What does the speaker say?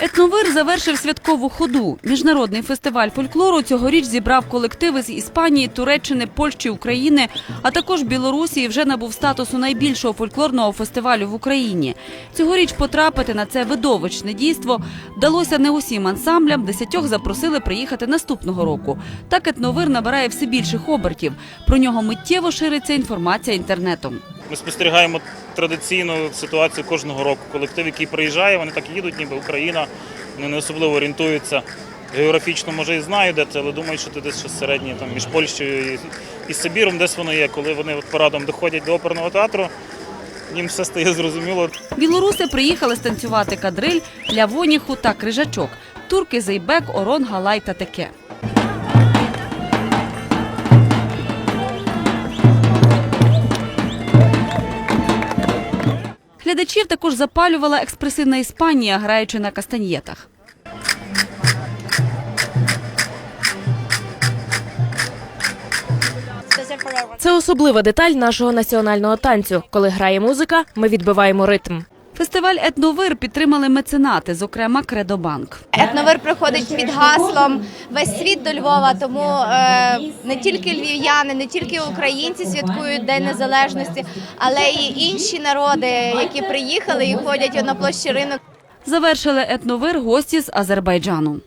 Етновир завершив святкову ходу. Міжнародний фестиваль фольклору цьогоріч зібрав колективи з Іспанії, Туреччини, Польщі, України, а також Білорусі і вже набув статусу найбільшого фольклорного фестивалю в Україні. Цьогоріч потрапити на це видовищне дійство вдалося не усім ансамблям. Десятьох запросили приїхати наступного року. Так етновир набирає все більших обертів. Про нього миттєво шириться інформація інтернетом. Ми спостерігаємо традиційну ситуацію кожного року. Колектив, який приїжджає, вони так їдуть, ніби Україна. Вони не особливо орієнтуються. Географічно, може, і знають, де це, але думають, що це десь щось середнє, там, між Польщею і, і Сибіром, десь воно є. Коли вони от парадом доходять до оперного театру, їм все стає зрозуміло. Білоруси приїхали станцювати кадриль, лявоніху та крижачок. Турки зейбек, орон, галай та таке. Глядачів також запалювала експресивна Іспанія, граючи на кастаньєтах. Це особлива деталь нашого національного танцю. Коли грає музика, ми відбиваємо ритм. Фестиваль етновир підтримали меценати, зокрема Кредобанк. Етновир проходить під гаслом весь світ до Львова. Тому е, не тільки львів'яни, не тільки українці святкують День Незалежності, але й інші народи, які приїхали і ходять на площі ринок. Завершили етновир гості з Азербайджану.